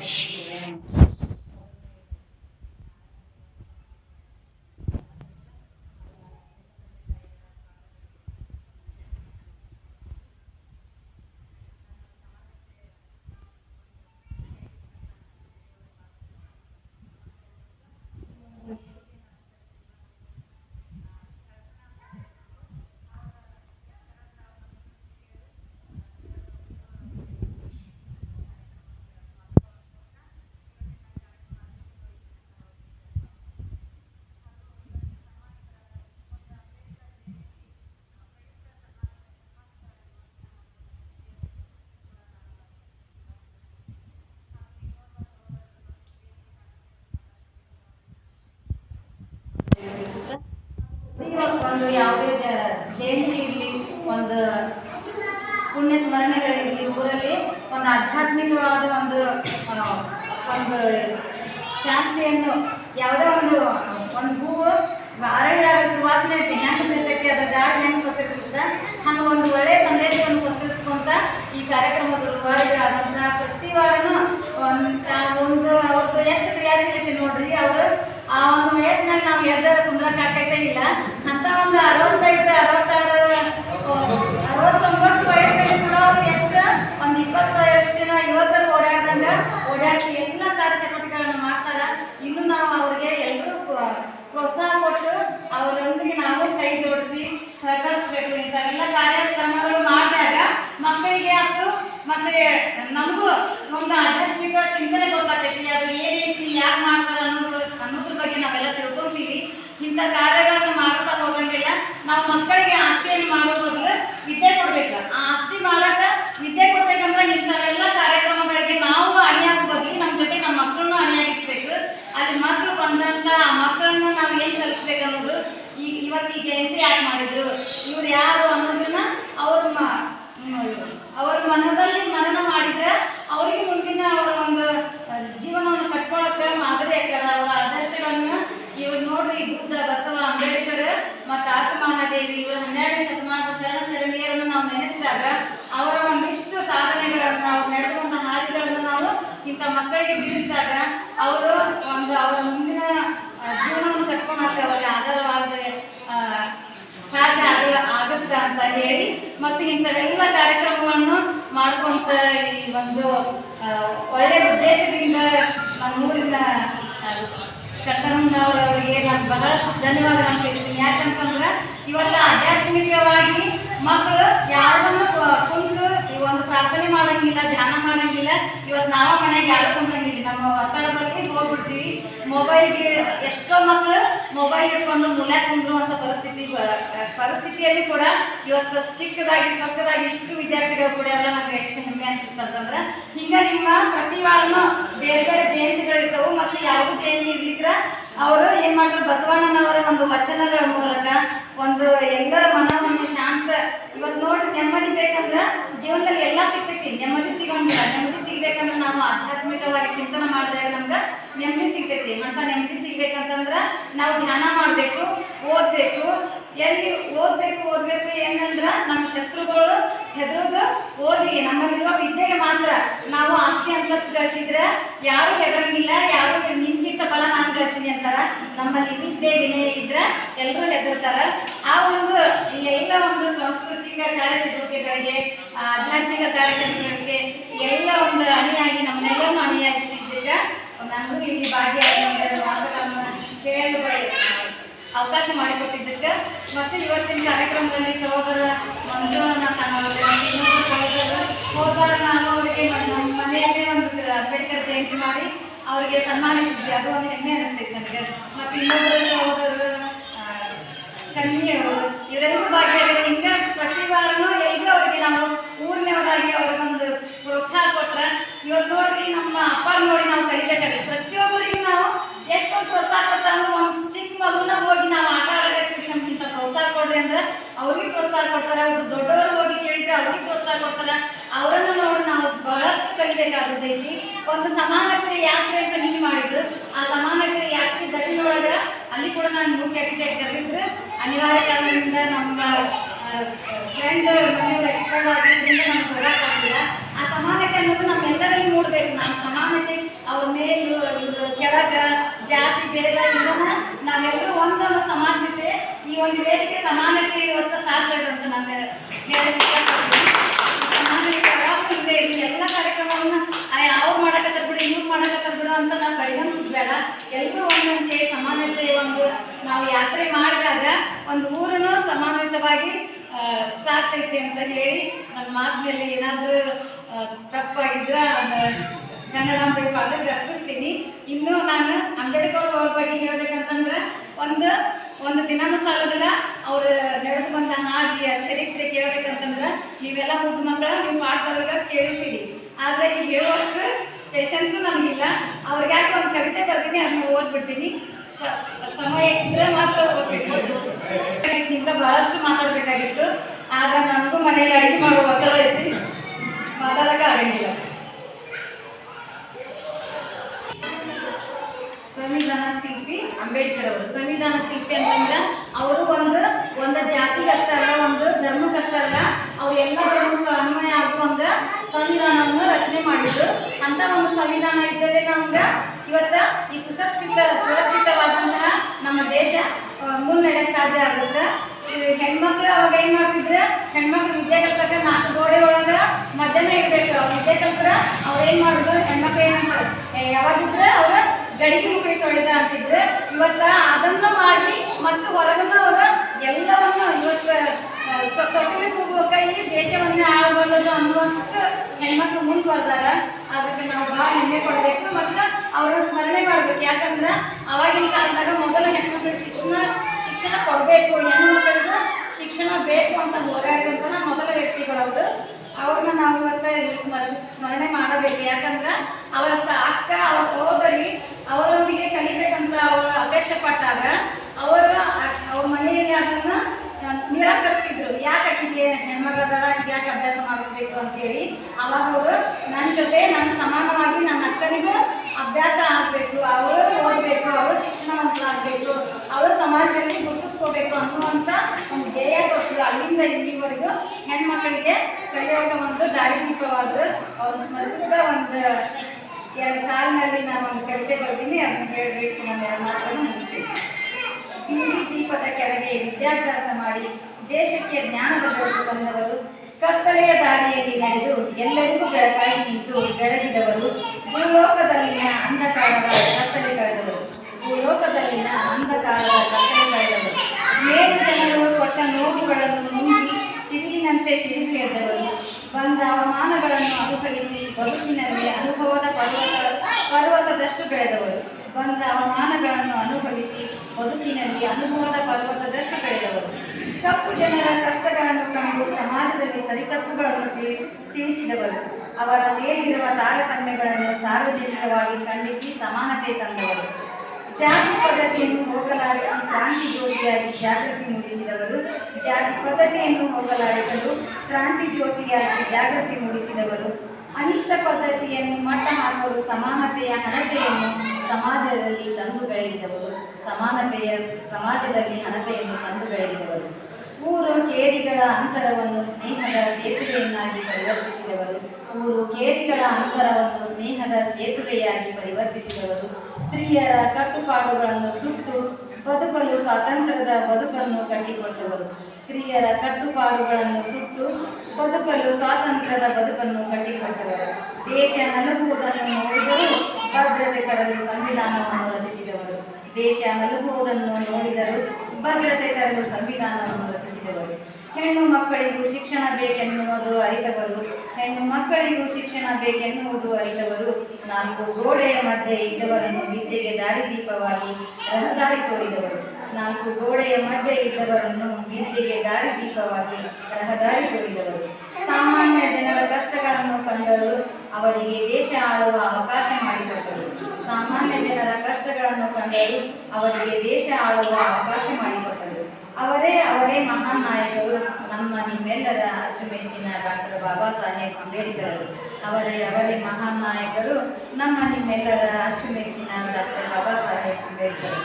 是。ಒಂದು ಯಾವುದೇ ಜ, ಜಯಂತಿ ಇರಲಿ, ಒಂದು ಪುಣ್ಯ ಸ್ಮರಣೆಗಳಿರಲಿ ಊರಲ್ಲಿ ಒಂದು ಆಧ್ಯಾತ್ಮಿಕವಾದ ಒಂದು ಒಂದು ಶಾಂತಿಯನ್ನು, ಯಾವುದೇ ಒಂದು ಒಂದು ಹೂವು ಅರಳಿದಾಗ ಸುವಾಸನೆ ಹೆಂಗೆ ಅದರ ಗಾಳಿ ಹೆಂಗೆ ಪಸರಿಸುತ್ತ, ಹಂಗೆ ಒಂದು ಒಳ್ಳೆಯ ಸಂದೇಶವನ್ನು ಪಸರಿಸ್ಕೊಂತ ಈ ಕಾರ್ಯಕ್ರಮದ ರೂವಾರಿಗಳಾದಂತಹ ಪ್ರತಿ ವಾರನೂ ಒಂದು ಅವ್ರದ್ದು ಎಷ್ಟು ಕ್ರಿಯಾಶೀಲತೆ ನೋಡ್ರಿ, ಅವರು ಆ ಒಂದು ವಯಸ್ಸಿನಾಗ ನಾವು ಎದ್ದಾರ ಕುಂದ್ರಕ್ಕೆ ಆಗ್ತೈತೆ ಇಲ್ಲ ಒಂದು ಅರವತ್ತೈದು, ಅರವತ್ತಾರು, ಅರವತ್ತೊಂಬತ್ತು ವಯಸ್ಸಲ್ಲಿ ಕೂಡ ಅವ್ರು ಎಷ್ಟು? ಒಂದು ಇಪ್ಪತ್ತು ವಯಸ್ಸಿನ ಯುವಕರು ಓಡಾಡ್ದಂಗ ಓಡಾಡಿ ಎಲ್ಲ ಕಾರ್ಯಚಟುವಟಿಕೆಗಳನ್ನು ಮಾಡ್ತಾರ. ಇನ್ನು ನಾವು ಅವ್ರಿಗೆ ಎಲ್ಲರೂ ಪ್ರೋತ್ಸಾಹ ಕೊಟ್ಟು ಅವರೊಂದಿಗೆ ನಾವು ಕೈ ಜೋಡಿಸಿ ಸಹಕರಿಸ್ಬೇಕು ಇಂಥವೆಲ್ಲ ಕಾರ್ಯಕ್ರಮಗಳು ಮಾಡಿದಾಗ ಮಕ್ಕಳಿಗೆ ಅದು ಮತ್ತೆ ನಮಗೂ ಒಂದು ಆಧ್ಯಾತ್ಮಿಕ ಚಿಂತನೆ ಗೊತ್ತಾಗ್ತೈತಿ. ಅದು ಏನೈತಿ ಯಾಕೆ ಮಾಡ್ತಾರೆ ಅನ್ನೋದು ಅನ್ನೋದ್ರ ಬಗ್ಗೆ ನಾವೆಲ್ಲ ತಿಳ್ಕೊಂತೀವಿ. ಇಂಥ ಕಾರ್ಯಗಳನ್ನ ನಾವು ಮಕ್ಕಳಿಗೆ ಆಸ್ತಿಯನ್ನು ಮಾಡೋ ಬದಲು ವಿದ್ಯೆ ಕೊಡ್ಬೇಕು. ಆ ಆಸ್ತಿ ಮಾಡಕ ವಿದ್ಯೆ ಕೊಡ್ಬೇಕಂದ್ರೆ ಇಂಥವೆಲ್ಲ ಕಾರ್ಯಕ್ರಮಗಳಿಗೆ ನಾವು ಅಣಿಯಾಗೋ ಬದಲು ನಮ್ಮ ಜೊತೆ ನಮ್ಮ ಮಕ್ಕಳನ್ನು ಅಣಿಯಾಗಿಸ್ಬೇಕು. ಅಲ್ಲಿ ಮಕ್ಕಳು ಬಂದಂತ ಆ ಮಕ್ಕಳನ್ನು ನಾವು ಏನು ಕಲಿಸ್ಬೇಕು ಅನ್ನೋದು ಈ ಇವತ್ತು ಈ ಜಯಂತಿ ಯಾಕೆ ಮಾಡಿದ್ರು? ಇವ್ರು ಯಾರು ಅನ್ನೋದನ್ನ ಅವ್ರ ಅವ್ರ ಮನದಲ್ಲಿ ಮನನ ಮಾಡಿದ್ರೆ ಅವರಿಗೆ ಮುಂದಿನ ಅವರ ಒಂದು ಆ, ಜೀವನವನ್ನು ಕಟ್ಕೊಳಕ್ಕೆ ಮಾದರಿ ಆಕಾರ ಅವರ ಆದರ್ಶಗಳನ್ನ ಇವ್ರು ನೋಡ್ರಿ ಬುದ್ಧ ಬಸವ ಅಂಬೇಡ್ಕರ್ ಮತ್ತು ಆತ್ಮಹಾದೇವಿ ಇವರು ಹನ್ನೆರಡನೇ ಶತಮಾನದ ಶರಣ ಶರಣೀಯರನ್ನು ನಾವು ನೆನೆಸಿದಾಗ ಅವರ ಒಂದಿಷ್ಟು ಸಾಧನೆಗಳನ್ನು ಅವ್ರು ನಡೆದಂಥ ಹಾದಿಗಳನ್ನು ನಾವು ಇಂಥ ಮಕ್ಕಳಿಗೆ ತಿಳಿಸಿದಾಗ ಅವರು ಒಂದು ಅವರ ಮುಂದಿನ ಜೀವನವನ್ನು ಕಟ್ಕೊಳಕ್ಕೆ ಅವರಿಗೆ ಆಧಾರವಾಗದೆ ಆ, ಸಾಧ್ಯ ಆಗ ಆಗುತ್ತ ಅಂತ ಹೇಳಿ ಮತ್ತು ಇಂಥವೆಲ್ಲ ಕಾರ್ಯಕ್ರಮವನ್ನು ಮಾಡ್ಕೊಂತ ಈ ಒಂದು ಒಳ್ಳೆಯ ಉದ್ದೇಶದಿಂದ ನಮ್ಮ ಊರಿನ ಕಟ್ಟಣ್ಣವರವರಿಗೆ ನಾನು ಬಹಳಷ್ಟು ಧನ್ಯವಾದಗಳನ್ನು ತಿಳಿಸ್ತೀನಿ. ಯಾಕಂತಂದ್ರೆ ಇವತ್ತು ಆಧ್ಯಾತ್ಮಿಕವಾಗಿ ಮಕ್ಕಳು ಯಾವುದನ್ನು ಕುಂತು ಪ್ರಾರ್ಥನೆ ಮಾಡಂಗಿಲ್ಲ, ಧ್ಯಾನ ಮಾಡಂಗಿಲ್ಲ. ಇವತ್ತು ನಾವ ಮನೆಗೆ ಯಾರು ನಮ್ಮ ಒತ್ತಡದಲ್ಲಿ ಹೋಗ್ಬಿಡ್ತೀವಿ. ಮೊಬೈಲ್ಗೆ ಎಷ್ಟೋ ಮಕ್ಕಳು ಮೊಬೈಲ್ ಇಟ್ಕೊಂಡು ಮೂಲೆ ಕುಂದ್ರುವಂಥ ಪರಿಸ್ಥಿತಿ ಪರಿಸ್ಥಿತಿಯಲ್ಲಿ ಕೂಡ ಇವತ್ತು ಚಿಕ್ಕದಾಗಿ, ಚೊಕ್ಕದಾಗಿ ಇಷ್ಟು ವಿದ್ಯಾರ್ಥಿಗಳು ಕೂಡ ಎಲ್ಲ ನಮ್ಗೆ ಎಷ್ಟು ಹೆಮ್ಮೆ ಅನ್ಸುತ್ತೆ ಅಂತಂದ್ರೆ ಹಿಂಗ ನಿಮ್ಮ ಪ್ರತಿ ವಾರನೂ ಬೇರೆ ಬೇರೆ ಜಯಂತಿಗಳಿರ್ತಾವೆ ಮತ್ತು ಯಾವುದು ಜಯಂತಿ ಇರ್ಲಿಕ್ಕ ಅವರು ಏನ್ ಮಾಡ್ತಾರೆ? ಬಸವಣ್ಣನವರ ಒಂದು ವಚನಗಳ ಮೂಲಕ ಒಂದು ಎಲ್ಲರ ಮನವನ್ನು ಶಾಂತ ಇವತ್ತು ನೋಡಿ ನೆಮ್ಮದಿ ಬೇಕಂದ್ರ ಜೀವನದಲ್ಲಿ ಎಲ್ಲ ಸಿಗ್ತೈತಿ ನೆಮ್ಮದಿ ಸಿಗಂಗಿಲ್ಲ ನೆಮ್ಮದಿ ಸಿಗ್ಬೇಕಂದ್ರೆ ನಾವು ಆಧ್ಯಾತ್ಮಿಕವಾಗಿ ಚಿಂತನೆ ಮಾಡಿದಾಗ ನಮ್ಗೆ ನೆಮ್ಮದಿ ಸಿಗ್ತೈತಿ ಅಂತ ನೆಮ್ಮದಿ ನಾವು ಧ್ಯಾನ ಮಾಡಬೇಕು, ಓದಬೇಕು. ಎಲ್ಲಿ ಓದಬೇಕು ಓದಬೇಕು ಏನಂದ್ರೆ ನಮ್ಮ ಶತ್ರುಗಳು ಹೆದರೋದು ಓದಿ ನಮ್ಮಲ್ಲಿರುವ ವಿದ್ಯೆಗೆ ಮಾತ್ರ ನಾವು ಆಸ್ತಿ ಅಂತಸ್ತು ಗಳಿಸಿದ್ರೆ ಯಾರು ಹೆದರಂಗಿಲ್ಲ, ಯಾರು ನಿಮ್ಗಿಂತ ಬಲ ನಾನು ಗಳಿಸ್ತೀನಿ ಅಂತಾರ. ನಮ್ಮಲ್ಲಿ ವಿದ್ಯೆ ವಿನಯ ಇದ್ರೆ ಎಲ್ಲರೂ ಹೆದರ್ತಾರ. ಆ ಒಂದು ಎಲ್ಲ ಒಂದು ಸಾಂಸ್ಕೃತಿಕ ಕಾರ್ಯಚಟುವಟಿಕೆಗಳಿಗೆ ಆಧ್ಯಾತ್ಮಿಕ ಕಾರ್ಯಚಟುವಟಿಕೆಗಳಿಗೆ ಎಲ್ಲ ಒಂದು ಅಣಿಯಾಗಿ ನಮ್ಮನ್ನೆಲ್ಲರೂ ಅಣಿಯಾಗಿಸಿದ್ದಾಗ. ನನಗೂ ಇಲ್ಲಿ ಭಾಗಿಯಾಗಿ ಹೇಳಲು ಅವಕಾಶ ಮಾಡಿಕೊಟ್ಟಿದ್ದಕ್ಕೆ ಮತ್ತು ಇವತ್ತಿನ ಕಾರ್ಯಕ್ರಮದಲ್ಲಿ ಸಹೋದರ ಮಂಜುವನ್ನ ಇನ್ನೊಬ್ಬರು ಸಹೋದರ ಹೋದಾಗ ನಾವು ಅವರಿಗೆ ನಮ್ಮ ಮನೆಯಲ್ಲೇ ಒಂದು ಅಂಬೇಡ್ಕರ್ ಜಯಂತಿ ಮಾಡಿ ಅವರಿಗೆ ಸನ್ಮಾನಿಸಿದ್ವಿ. ಅದು ಒಂದು ಹೆಮ್ಮೆ ಅನಿಸ್ತೈತೆ ನನಗೆ. ಮತ್ತು ಇನ್ನೊಬ್ಬರು ಸಹೋದರರು ಕಣ್ಣಿಯವರು ಇವರೆಲ್ಲರೂ ಭಾಗಿಯಾಗಿದೆ ಹಿಂಗೆ ಪ್ರತಿ ವಾರನೂ ಎಲ್ಲರೂ ಅವರಿಗೆ ನಾವು ಊರಿನವರಾಗಿ ಅವ್ರಿಗೊಂದು ಪ್ರೋತ್ಸಾಹ ಕೊಟ್ಟರೆ ಇವತ್ತು ನೋಡ್ರಿ, ನಮ್ಮ ಅಪ್ಪ ನೋಡಿ ನಾವು ಕಲಿಬೇಕಾದ್ರೆ ಪ್ರತಿಯೊಬ್ಬರಿಗೆ ನಾವು ಎಷ್ಟೊಂದು ಪ್ರೋತ್ಸಾಹ ಕೊಡ್ತಾರ ಒಂದು ಚಿಕ್ಕ ಮಗುನ ಹೋಗಿ ನಾವು ಆಟ ಆಡಕತ್ತೀವಿ ನಮ್ಗಿಂತ ಪ್ರೋತ್ಸಾಹ ಕೊಡ್ರಿ ಅಂದ್ರೆ ಅವ್ರಿಗೆ ಪ್ರೋತ್ಸಾಹ ಕೊಡ್ತಾರೆ, ಅವ್ರು ದೊಡ್ಡವರು ಹೋಗಿ ಕೇಳಿದ್ರೆ ಅವ್ರಿಗೆ ಪ್ರೋತ್ಸಾಹ ಕೊಡ್ತಾರೆ. ಅವರನ್ನು ನೋಡಿ ನಾವು ಬಹಳಷ್ಟು ಕಲಿಬೇಕಾದದ್ದೈತಿ ಒಂದು ಸಮಾನತೆ ಯಾತ್ರೆ ಅಂತ ನೀವು ಮಾಡಿದ್ರು. ಆ ಸಮಾನತೆ ಯಾತ್ರೆ ಗತಿಯೊಳಗೆ ಅಲ್ಲಿ ಕೂಡ ನಾನು ಮುಖ್ಯ ಅತಿಥಿ ಕರೆದಿದ್ರು. ಅನಿವಾರ್ಯ ಕಾರಣದಿಂದ ನಮ್ಮ ಫ್ರೆಂಡ್ ನಮ್ಗೆ ಹೋಗೋಕ್ಕಾಗಿಲ್ಲ ಆ ಸಮಾನತೆ ಅನ್ನೋದು ನಮ್ಮೆಲ್ಲರಲ್ಲಿ ಮೂಡಬೇಕು ನಮ್ಮ ಸಮಾನತೆ ಅವ್ರ ಮೇಲು ಕೆಳಗೆ ಜಾತಿ ಭೇದ ಇಲ್ಲದ ನಾವೆಲ್ಲರೂ ಒಂದೊಂದು ಸಮಾನತೆ, ಈ ಒಂದು ವೇದಿಕೆ ಸಮಾನತೆ ಇವತ್ತು ಸಾಧ್ಯ ಇದೆ ಅಂತ ನಾನು ಹೇಳಿ ಸಮಾನತೆ ಇಲ್ಲೇ ಎಲ್ಲ ಕಾರ್ಯಕ್ರಮವನ್ನು ಅವ್ರು ಮಾಡಕತ್ತಾರ ಬಿಡು, ಇವ್ರು ಮಾಡಕತ್ತಾರ ಬಿಡು ಅಂತ ನಾವು ಕಡಿಮೆ ಬೇಡ. ಎಲ್ಲರೂ ಒಂದೊಂದೇ ಸಮಾನತೆ ಒಂದು, ನಾವು ಯಾತ್ರೆ ಮಾಡಿದಾಗ ಒಂದು ಊರನ್ನು ಸಮಾನತವಾಗಿ ಸಾಕ್ತೈತಿ ಅಂತ ಹೇಳಿ ನನ್ನ ಮಾತಿನಲ್ಲಿ ಏನಾದರೂ ತಪ್ಪಾಗಿದ್ರೆ ಕನ್ನಡ ಭಾಗಕ್ಕೆ ಅರ್ಪಿಸ್ತೀನಿ. ಇನ್ನೂ ನಾನು ಬಗ್ಗೆ ಹೇಳ್ಬೇಕಂತಂದ್ರೆ ಒಂದು ಒಂದು ದಿನಾನು ಸಾಲದಿಲ್ಲ. ಅವ್ರು ನಡೆದು ಬಂದ ಹಾದಿಯ ಚರಿತ್ರೆ ಕೇಳ್ಬೇಕಂತಂದ್ರೆ ನೀವೆಲ್ಲ ಮುದ್ದು ಮಕ್ಕಳ, ನೀವು ಪಾಠದೊಳಗ ಕೇಳ್ತೀರಿ. ಆದರೆ ಈಗ ಹೇಳುವಷ್ಟು ಪೇಷನ್ಸು ನನಗಿಲ್ಲ ಯಾಕೆ ಒಂದು ಕವಿತೆ ಬರ್ತೀನಿ ಅದನ್ನ ಓದ್ಬಿಡ್ತೀನಿ. ಸಮಯ ಇದ್ರೆ ಮಾತ್ರ ಓದ್ತೀನಿ ನಿಮ್ಗೆ ಬಹಳಷ್ಟು ಮಾತಾಡಬೇಕಾಗಿತ್ತು. ಆದ್ರೆ ನನಗೂ ಮನೇಲಿ ಅಡುಗೆ ಮಾಡೋ ಒತ್ತಡ ಐತಿ ಮಾತಾಡಕ್ಕೆ ಆಗಂಗಿಲ್ಲ. ಸಂವಿಧಾನ ಶಿಲ್ಪಿ ಅಂಬೇಡ್ಕರ್ ಅವರು ಸಂವಿಧಾನ ಶಿಲ್ಪಿ ಅಂತಂದ್ರೆ ಅವರು ಒಂದು ಒಂದು ಜಾತಿಗಷ್ಟ ಅಲ್ಲ, ಒಂದು ಧರ್ಮಕ್ಕಷ್ಟ ಅಲ್ಲ. ಅವ್ರು ಎಲ್ಲ ಧರ್ಮಕ್ಕೆ ಅನ್ವಯ ಆಗುವಂಗ ಸಂವಿಧಾನವನ್ನು ರಚನೆ ಮಾಡಿದ್ರು. ಅಂತ ಒಂದು ಸಂವಿಧಾನ ಇದ್ದರೆ ನಮ್ಗೆ ಇವತ್ತ ಈ ಸುಸಕ್ಷಿತ, ಸುರಕ್ಷಿತವಾದಂತಹ ನಮ್ಮ ದೇಶ ಮುನ್ನಡೆ ಸಾಧ್ಯ ಆಗುತ್ತೆ. ಹೆಣ್ಮಕ್ಳು ಅವಾಗ ಏನ್ ಮಾಡ್ತಿದ್ರು? ಹೆಣ್ಮಕ್ಳು ವಿದ್ಯೆ ಕಲ್ಸಕ ನಾಲ್ಕು ಗೋಡೆ ಒಳಗ ಮಧ್ಯಾಹ್ನ ಇರ್ಬೇಕು. ಅವ್ರು ವಿದ್ಯೆ ಕಲ್ತ್ರ ಅವ್ರು ಏನ್ ಮಾಡಿದ್ರು ಹೆಣ್ಮಕ್ಳು ಏನಂತಾರೆ ಯಾವಾಗಿದ್ರ ಗಡಿಗೆ ಮುಗಡಿ ತೊಳೆದ ಅಂತಿದ್ರೆ ಇವತ್ತ ಅದನ್ನ ಮಾಡಿ ಮತ್ತು ಹೊರಗನ್ನ ಅವರು ಎಲ್ಲವನ್ನು ಇವತ್ತ ತೊಟ್ಟಿಗೆ ಹೋಗುವಾಗ ಈ ದೇಶವನ್ನೇ ಆಳಬಲ್ಲದು ಅನ್ನುವಷ್ಟು ಹೆಣ್ಮಕ್ಳು ಮುಂದೆ ಬರ್ದಾರ ಅದಕ್ಕೆ ನಾವು ಭಾಳ ಹೆಮ್ಮೆ ಕೊಡಬೇಕು ಮತ್ತು ಅವರ ಸ್ಮರಣೆ ಮಾಡ್ಬೇಕು. ಯಾಕಂದ್ರೆ ಅವಾಗಿನ ಕಾಲದಾಗ ಮೊದಲ ಹೆಣ್ಮಕ್ಳಿಗೆ ಶಿಕ್ಷಣ ಶಿಕ್ಷಣ ಕೊಡಬೇಕು. ಹೆಣ್ಣು ಮಕ್ಕಳಿಗೂ ಶಿಕ್ಷಣ ಬೇಕು ಅಂತ ಹೋರಾಡಿದಂಥ ಮೊದಲ ವ್ಯಕ್ತಿಗಳವರು. ಅವ್ರನ್ನ ನಾವು ಇವತ್ತ ಸ್ಮರಣೆ ಮಾಡಬೇಕು. ಯಾಕಂದ್ರ ಅವರ ಅಕ್ಕ, ಅವ್ರ ಸಹೋದರಿ ಅವರೊಂದಿಗೆ ಕಲಿಬೇಕಂತ ಅವರು ಅಪೇಕ್ಷೆ ಪಟ್ಟಾಗ ಅವ್ರ ಮನೆಯಲ್ಲಿ ಅದನ್ನ ಆ, ನಿರಾಕರಿಸ್ತಿದ್ರು ಯಾಕೆ ಆಕಿಗೆ ಹೆಣ್ಮಗಳದಾಳ ಆಕಿಗೆ ಯಾಕೆ ಅಭ್ಯಾಸ ಮಾಡಿಸ್ಬೇಕು ಅಂತ ಹೇಳಿ ಅವಾಗ ಅವರು ನನ್ನ ಜೊತೆ ನನ್ನ ಸಮಾನವಾಗಿ ನನ್ನ ಅಕ್ಕನಿಗೂ ಅಭ್ಯಾಸ ಆಗಬೇಕು ಅವರು ಓದಬೇಕು ಅವರು ಶಿಕ್ಷಣವಂತರಾಗಬೇಕು ಅವರು ಸಮಾಜದಲ್ಲಿ ಗುರುತಿಸ್ಕೋಬೇಕು ಅನ್ನುವಂಥ ಒಂದು ಧ್ಯೇಯ ಕೊಟ್ಟರು ಇಲ್ಲಿವರೆಗೂ ಹೆಣ್ಮಕ್ಳಿಗೆ ಕಲಿಯೋಗ ಒಂದು ದಾರಿದೀಪವಾದ್ರು ಅವ್ರು ಸ್ಮರಿಸುತ್ತಾ ಒಂದು ಎರಡು ಸಾಲಿನಲ್ಲಿ ನಾನು ಒಂದು ಕವಿತೆ ಬರೆದೀನಿ, ಅದನ್ನು ಹೇಳಬೇಕು ನಾನು ಎರಡು ಮಾತನ್ನು ಮುಗಿಸ್ತೀನಿ. ದೀಪದ ಕೆಳಗೆ ವಿದ್ಯಾಭ್ಯಾಸ ಮಾಡಿ ದೇಶಕ್ಕೆ ಜ್ಞಾನದ ಬೆಳಕು ತಂದವರು, ಕತ್ತಲೆಯ ದಾರಿಯಲ್ಲಿ ನಡೆದು ಎಲ್ಲರಿಗೂ ಬೆಳಕಾಗಿ ನಿಂತು ಬೆಳಗಿದವರು, ಭೂಲೋಕದಲ್ಲಿನ ಅಂಧಕಾರದ ಕತ್ತಲೆ ಕಳೆದವರು, ಭೂಲೋಕದಲ್ಲಿನ ಅಂಧಕಾರದ ಕತ್ತಲೆ ಕಳೆದವರು. ಮೇಲು ಜನರು ಕೊಟ್ಟ ನೋವುಗಳನ್ನು ಸಿಡಿದು ಬಂದ ಅವಮಾನಗಳನ್ನು ಅನುಭವಿಸಿ ಬದುಕಿನಲ್ಲಿ ಅನುಭವದ ಪರ್ವತ ಪರ್ವತದಷ್ಟು ಬೆಳೆದವರು. ಬಂದ ಅವಮಾನಗಳನ್ನು ಅನುಭವಿಸಿ ಬದುಕಿನಲ್ಲಿ ಅನುಭವದ ಪರ್ವತದಷ್ಟು ಬೆಳೆದವರು. ತಪ್ಪು ಜನರ ಕಷ್ಟಗಳನ್ನು ಕಂಡು ಸಮಾಜದಲ್ಲಿ ಸರಿತಪ್ಪುಗಳನ್ನು ತಿಳಿ- ತಿಳಿಸಿದವರು. ಅವರ ಮೇಲಿರುವ ತಾರತಮ್ಯಗಳನ್ನು ಸಾರ್ವಜನಿಕವಾಗಿ ಖಂಡಿಸಿ ಸಮಾನತೆ ತಂದವರು. ಜಾತಿ ಪದ್ಧತಿಯನ್ನು ಹೋಗಲಾಡಿಸಿ ಕ್ರಾಂತಿ ಜಾಗೃತಿ ಮೂಡಿಸಿದವರು ಜಾತಿ ಪದ್ಧತಿಯನ್ನು ಹೋಗಲಾಡಿಸಲು ಕ್ರಾಂತಿ ಜ್ಯೋತಿಯಾಗಿ ಜಾಗೃತಿ ಮೂಡಿಸಿದವರು. ಅನಿಷ್ಟ ಪದ್ಧತಿಯನ್ನು ಮಟ್ಟ ಹಾಕಲು ಸಮಾನತೆಯ ಹಣತೆಯನ್ನು ಸಮಾಜದಲ್ಲಿ ತಂದು ಬೆಳಗಿದವರು ಸಮಾನತೆಯ, ಸಮಾಜದಲ್ಲಿ ಹಣತೆಯನ್ನು ತಂದು ಬೆಳಗಿದವರು ಊರು ಕೇರಿಗಳ ಅಂತರವನ್ನು ಸ್ನೇಹದ ಸೇತುವೆಯನ್ನಾಗಿ ಪರಿವರ್ತಿಸಿದವರು. ಊರು ಕೇರಿಗಳ ಅಂತರವನ್ನು ಸ್ನೇಹದ ಸೇತುವೆಯಾಗಿ ಪರಿವರ್ತಿಸಿದವರು. ಸ್ತ್ರೀಯರ ಕಟ್ಟುಪಾಡುಗಳನ್ನು ಸುಟ್ಟು ಬದುಕಲು ಸ್ವಾತಂತ್ರ್ಯದ ಬದುಕನ್ನು ಕಟ್ಟಿಕೊಟ್ಟವರು. ಸ್ತ್ರೀಯರ ಕಟ್ಟುಪಾಡುಗಳನ್ನು ಸುಟ್ಟು ಬದುಕಲು ಸ್ವಾತಂತ್ರ್ಯದ ಬದುಕನ್ನು ಕಟ್ಟಿಕೊಟ್ಟವರು. ದೇಶ ನಲುಗುವುದನ್ನು ನೋಡಿದರೂ ಭದ್ರತೆ ತರಲು ಸಂವಿಧಾನವನ್ನು ರಚಿಸಿದವರು. ದೇಶ ನಲುಗುವುದನ್ನು ನೋಡಿದರೂ ಭದ್ರತೆ ತರಲು ಸಂವಿಧಾನವನ್ನು ರಚಿಸಿದವರು. ಹೆಣ್ಣು ಮಕ್ಕಳಿಗೂ ಶಿಕ್ಷಣ ಬೇಕೆನ್ನುವುದು ಅರಿತವರು. ಹೆಣ್ಣು ಮಕ್ಕಳಿಗೂ ಶಿಕ್ಷಣ ಬೇಕೆನ್ನುವುದು ಅರಿತವರು. ನಾಲ್ಕು ಗೋಡೆಯ ಮಧ್ಯೆ ಇದ್ದವರನ್ನು ವಿದ್ಯೆಗೆ ದಾರಿದೀಪವಾಗಿ ರಹದಾರಿ ತೋರಿದವರು. ನಾಲ್ಕು ಗೋಡೆಯ ಮಧ್ಯೆ ಇದ್ದವರನ್ನು ವಿದ್ಯೆಗೆ ದಾರಿದೀಪವಾಗಿ ರಹದಾರಿ ತೋರಿದವರು. ಸಾಮಾನ್ಯ ಜನರ ಕಷ್ಟಗಳನ್ನು ಕಂಡರು ಅವರಿಗೆ ದೇಶ ಆಳುವ ಅವಕಾಶ ಮಾಡಿಕೊಟ್ಟರು. ಸಾಮಾನ್ಯ ಜನರ ಕಷ್ಟಗಳನ್ನು ಕಂಡರು ಅವರಿಗೆ ದೇಶ ಆಳುವ ಅವಕಾಶ ಮಾಡಿಕೊಟ್ಟರು. ಅವರೇ ಅವರೇ ಮಹಾನ್ ನಾಯಕರು. ನಮ್ಮ ನಿಮ್ಮೆಲ್ಲರ ಅಚ್ಚುಮೆಚ್ಚಿನ ಡಾಕ್ಟರ್ ಬಾಬಾ ಸಾಹೇಬ್ ಅಂಬೇಡ್ಕರ್ ಅವರೇ ಅವರೇ ಮಹಾನ್ ನಾಯಕರು. ನಮ್ಮ ನಿಮ್ಮೆಲ್ಲರ ಅಚ್ಚುಮೆಚ್ಚಿನ ಡಾಕ್ಟರ್ ಬಾಬಾ ಸಾಹೇಬ್ ಅಂಬೇಡ್ಕರ್